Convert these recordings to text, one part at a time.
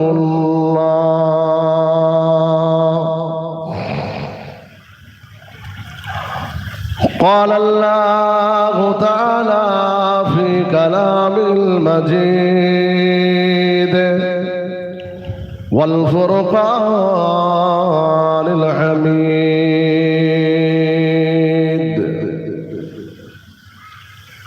الله. قال الله تعالى في كلام المجيد والفرقان الحميد.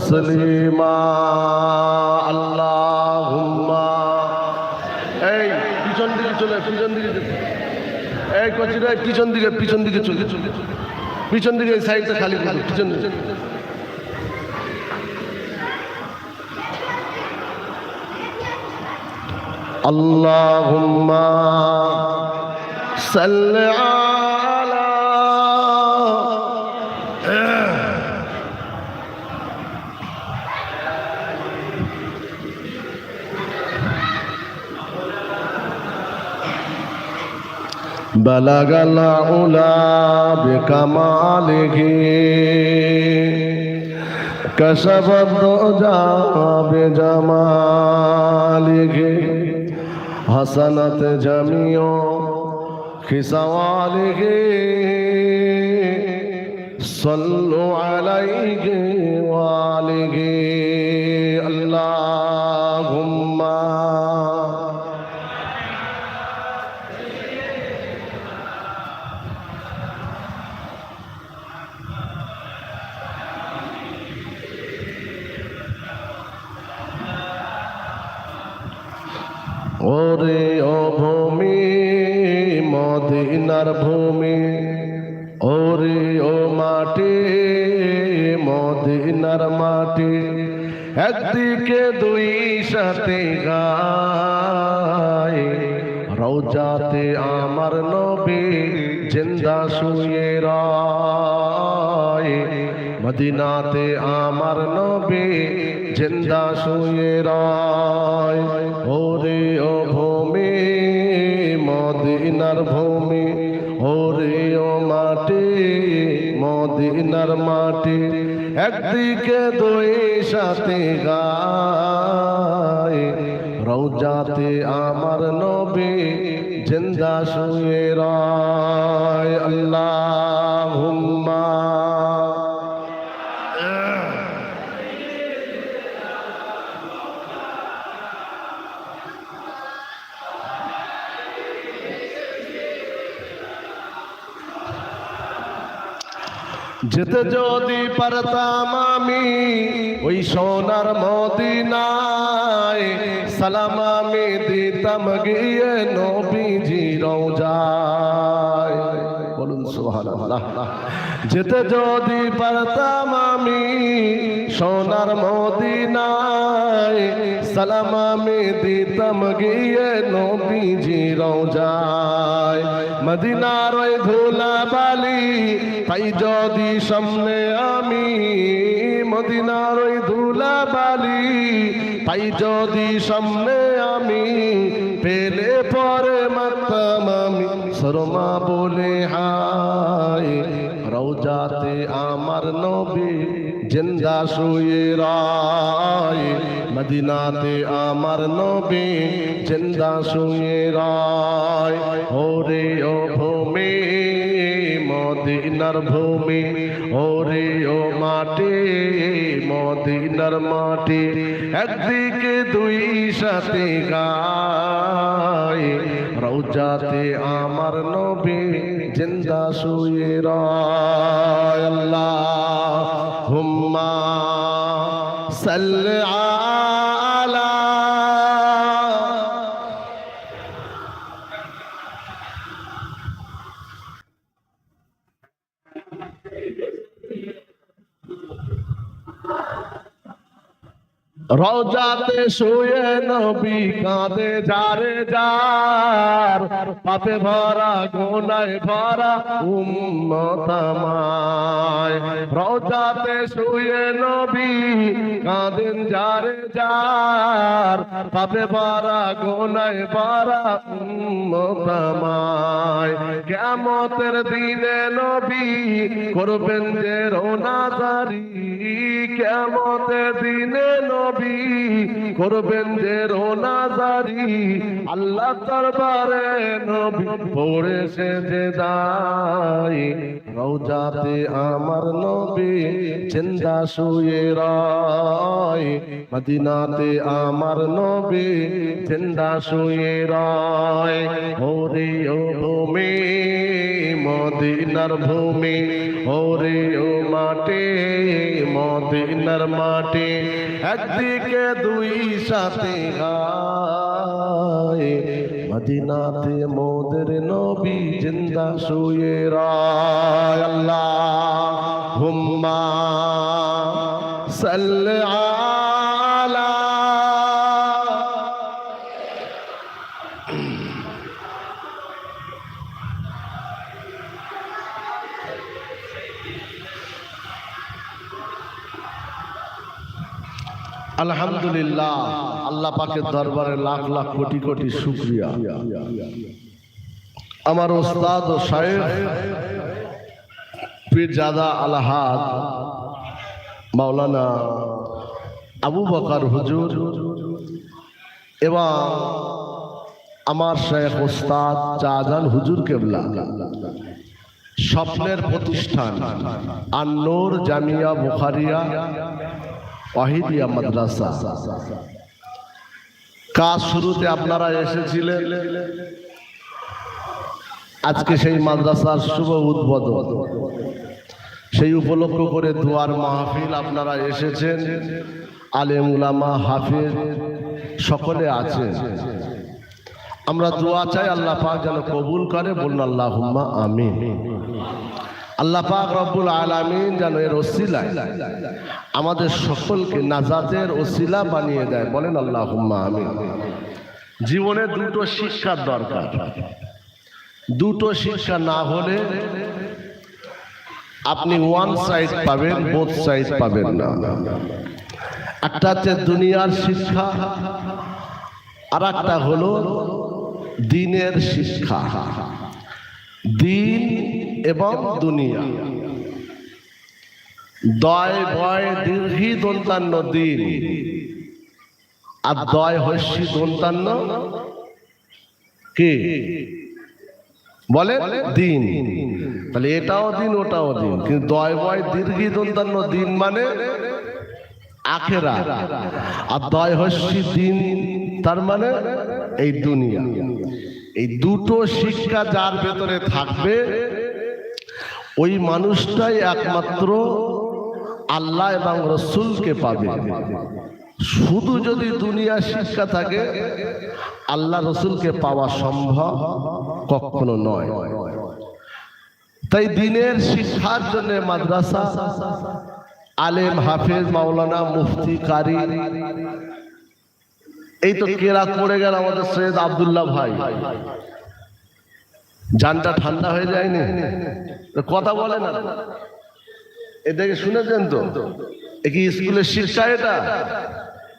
تسليما اللهم এই পিছন দিকে চলে পিছন দিকে যেতে। এই কচিরা পিছন দিকে পিছন দিকে চলে চলে চলে। পিছন দিকে এই সাইডটা খালি খালি পিছন দিকে اللهم صل على بلغ العلا بكماله كشف الضجى بجماله حسنت جميع خصاله صلوا عليه وآله اللهم মদিনার ভূমি, ওরে ও মাটি, মদিনার মাটি। একদিকে দুই সাথে গায় রৌজাতে আমার নবী জিন্দা শুয়ে রায়। মদিনাতে আমার নবী জিন্দা শুয়ে রায়। ওরে ও ভূমি, মদিনার ভূমি মদিনার মাটি একদিকে দুই সাথে গায়। রৌজাতে আমার নবী জিন্দা শুয়ে রায়। আল্লাহ। যেতে যদি পারতাম আমি, ওই সোনার মদিনায় সালাম আমি দিতাম গিয়ে নবীজি রওজায়। বলুন সুবহানাল্লাহ। যেতে যদি পারতাম আমি সোনার মদিনায় সালাম আমি দিতাম গিয়ে নবীজি রওজায়। মদিনার ওই ধুলা বালি তাই যদি সামনে আমি, মদিনার ওই ধুলা বালি তাই যদি সামনে আমি, পেলে পরে মাতাম আমি শর্মা বলে হায় রৌজাতে আমার নবী জিন্দা শুয়ে রায় মদিনাতে আমার নবী জিন্দা শুয়ে রায় ওরে ও ভূমি মদিনার ভূমি ওরে ও মাটি মদিনার মাটি একদিকে দুই সাথে গায়। রৌজাতে আমার নবী জিন্দা শুয়ে রায়। হুম্মা সাল্লি আলা রওজাতে শুয়ে নবী কাঁদে যারে যার। পাপে ভরা, গোনায় ভরা উম্মত আমায়। রওজাতে শুয়ে নবী কাঁদেন যারে যার। পাপে ভরা, গোনায় ভরা উম্মত আমায়। কিয়ামতের দিনে নবী করবেন যে রোনাজারি। কিয়ামতের দিনে নবী করবেন যে রোনাজারি আল্লাহ দরবারে নবী পড়েছে যে দাই রওজাতে আমার নবী জিন্দা শুয়ে রায়। মদিনাতে আমার নবী জিন্দা শুয়ে রায়। ওরে ও ভূমি মদিনার ভূমি। ওরে ও মাটি, মদিনার মাটি, একদিকে দুই সাথে গায়। মদিনাতে মোদের নবী জিন্দা শুয়ে রায়। আল্লাহ হুম্মা সাল্লি আলহামদুলিল্লাহ, আল্লাহ পাকের দরবারে লাখ লাখ কোটি কোটি শুক্রিয়া। আমার ওস্তাদ ও শায়েখ পীরজাদা আলহাদ মাওলানা আবু বকর হুজুর, এবং আমার শেখ ওস্তাদ চাজান হুজুর কেবলা। স্বপ্নের প্রতিষ্ঠান, আন্নোর জামিয়া বুখারিয়া ওয়াহিদিয়া মাদ্রাসা। কাজ শুরুতে আপনারা এসেছিলেন। আজকে সেই মাদ্রাসার শুভ উদ্বোধন। সেই উপলক্ষ করে দুয়ার মাহফিল আপনারা এসেছেন। আলেম উলামা হাফিজ সকলে আছেন। আমরা দোয়া চাই আল্লাহ পাক যেন কবুল করে। বলুন আল্লাহ আমিন। আল্লাহ পাক রব্বুল আলামিন যেন এর ওসিলায় আমাদের সকলকে নাজাতের ওসিলা বানিয়ে দেয়। বলেন আল্লাহ আমিন। জীবনে দুটো শিক্ষার দরকার। দুটো শিক্ষা না হলে আপনি ওয়ান সাইড পাবেন বোথ সাইড পাবেন না। একটা হচ্ছে দুনিয়ার শিক্ষা আর একটা হলো দিনের শিক্ষা। দিন এবং দুনিয়া। দয় বয় দীর্ঘি, দন্তান্ন দিন। আর দয়, হস্যি, দন্তান্ন কে? বলে দিন। তাহলে এটাও দিন, ওটাও দিন। কিন্তু দয় বয় দীর্ঘি, দন্তান্ন দিন মানে আখেরা। আর দয়, হস্যি, দিন তার মানে এই দুনিয়া। এই দুটো শিক্ষা যার ভেতরে থাকবে ওই মানুষটাই একমাত্র আল্লাহ এবং রসুলকে পাবে। শুধু যদি দুনিয়া শিক্ষা থাকে, আল্লাহ রসুলকে পাওয়া সম্ভব কখনো নয়। তাই দিনের শিক্ষার জন্য মাদ্রাসা, আলেম হাফেজ, মাওলানা মুফতি, কারি, এই তো কেরাত পড়ে গেল আমাদের সৈয়দ আবদুল্লাহ ভাই। জানটা ঠান্ডা হয়ে যায়নি? কথা বলে না। এটাকে শুনেছেন তো? এ কি স্কুলের শিক্ষা এটা?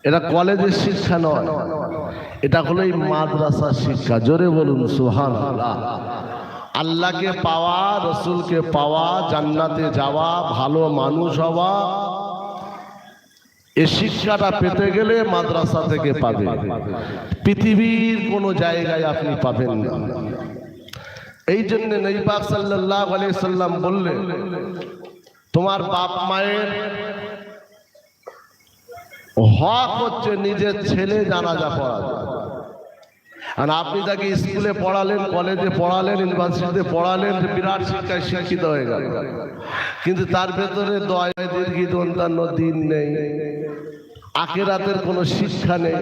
এটা কলেজের শিক্ষা নয়। এটা হলো এই মাদ্রাসার শিক্ষা। জোরে বলুন সুহান আল্লাহকে পাওয়া, রসুলকে পাওয়া, জান্নাতে যাওয়া, ভালো মানুষ হওয়া, এ শিক্ষাটা পেতে গেলে মাদ্রাসা থেকে পাবে। পৃথিবীর কোনো জায়গায় আপনি পাবেন না। এই জন্য নৈবাক সাল্লাহ সাল্লাম বললেন, তোমার বাপ মায়ের হক হচ্ছে নিজের ছেলে জানাজা পড়াবে আর আপনি তাকে স্কুলে পড়ালেন, কলেজে পড়ালেন, ইউনিভার্সিটিতে পড়ালেন বিরাট শিক্ষায় শিক্ষিত হয়ে গেল। কিন্তু তার ভেতরে দয়, দীর্ঘিত, অন্যান্য দিন নেই। আখেরাতের কোনো শিক্ষা নেই।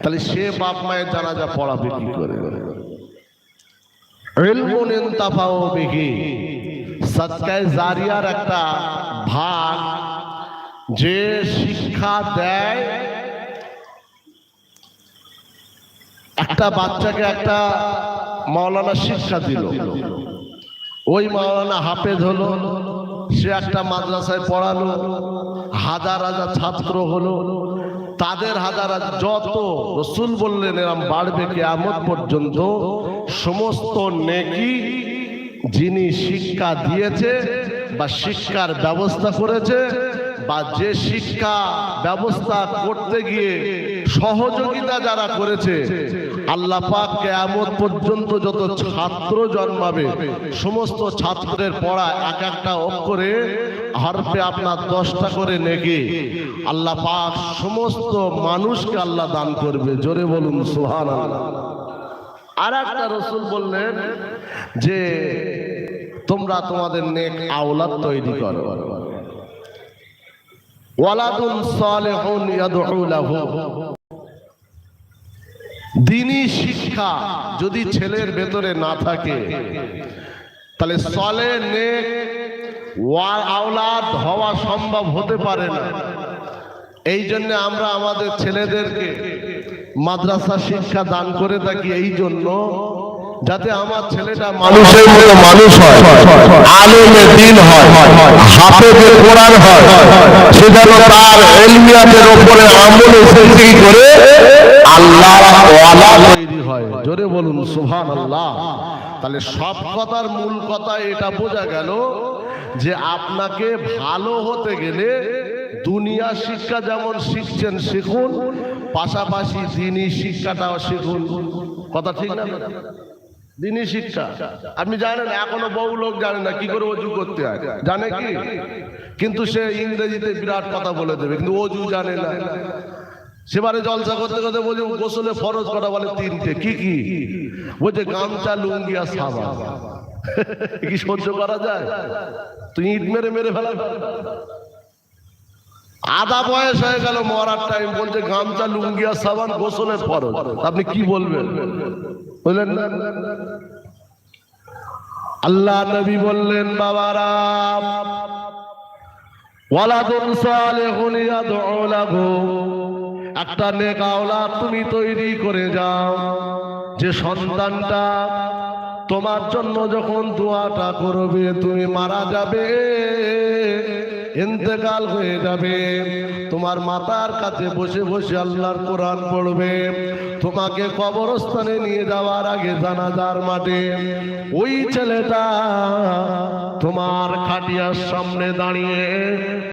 তাহলে সে বাপ মায়ের জানাজা পড়াবে কি করে? ইলমুন ইনতাফাউ বিহি। সাদকায়ে জারিয়ার একটা ভাগ যে শিক্ষা দেয়। একটা বাচ্চাকে একটা মাওলানা শিক্ষা দিল। ওই মাওলানা হাফেজ হলো, সে একটা মাদ্রাসায় পড়ালো, হাজার হাজার ছাত্র হলো তাদের হাজার যত রসুল বললেন, এরম বাড়বে কেয়ামত পর্যন্ত, সমস্ত নেকি যিনি শিক্ষা দিয়েছে বা শিক্ষার ব্যবস্থা করেছে বা যে শিক্ষা ব্যবস্থা করতে গিয়ে সহযোগিতা যারা করেছে, আল্লাহ পাক কেয়ামত পর্যন্ত যত ছাত্র জন্মাবে, সমস্ত ছাত্রের পড়া এক একটা অক্ষরে হরফে আপনার দশটা করে নেগে আল্লাহ পাক সমস্ত মানুষকে আল্লাহ দান করবে। জোরে বলুন সুহান আর একটা রসুল বললেন যে, তোমরা তোমাদের নেক আওলাদ তৈরি করো। ওয়ালাদুন সালেহুন ইয়াদউ দিনী শিক্ষা যদি ছেলের ভেতরে না থাকে, তাহলে সলে নেক ওয়া- আওলাদ হওয়া সম্ভব হতে পারে না। এই জন্য আমরা আমাদের ছেলেদেরকে মাদ্রাসা শিক্ষা দান করে থাকি এই জন্য যাতে আমার ছেলেটা মানুষের মতো মানুষ হয় আলেমে দিন হয় হাফেজে কোরআন হয় সে যেন তার এলমিয়াতের ওপরে আমল এসেছি করে আল্লাহ তৈরি হয়। জোরে বলুন সুবহান আল্লাহ তাহলে সব কথার মূল কথা এটা বোঝা গেল যে আপনাকে ভালো হতে গেলে দুনিয়া শিক্ষা যেমন শিখছেন শিখুন, পাশাপাশি দিনই শিক্ষাটাও শিখুন। কথা ঠিক না? দিনই শিক্ষা। আপনি জানেন, এখনও বহু লোক জানে না, কি করে অজু করতে হয়। জানে কি? কিন্তু সে ইংরেজিতে বিরাট কথা বলে দেবে, কিন্তু অজু জানে না। সেবারে জলসা করতে করতে বলছে, গোসলে ফরজ করা বলে তিনটে, কি কি? বলছে, গামছা, লুঙ্গি আর সাবান। কি সহ্য করা যায়? তুই ইট মেরে মেরে ফেলা। আধা বয়স হয়ে গেল মরার টাইম বলছে গামছা, লুঙ্গি আর সাবান গোসলের ফরজ। আপনি কি বলবেন? বললেন, না আল্লাহ নবী বললেন, বাবারা, ওয়ালাদুন সালিহুন ইয়াদউ লাহু একটা নেক আওলাদ তুমি তৈরি করে যাও। যে সন্তানটা তোমার জন্য যখন দোয়াটা করবে, তুমি মারা যাবে, ইন্তেকাল হয়ে যাবে। তোমার মাতার কাছে বসে বসে আল্লাহর কোরআন পড়বে। তোমাকে কবরস্থানে নিয়ে যাওয়ার আগে জানাজার মাঠে ওই ছেলেটা তোমার খাটিয়ার সামনে দাঁড়িয়ে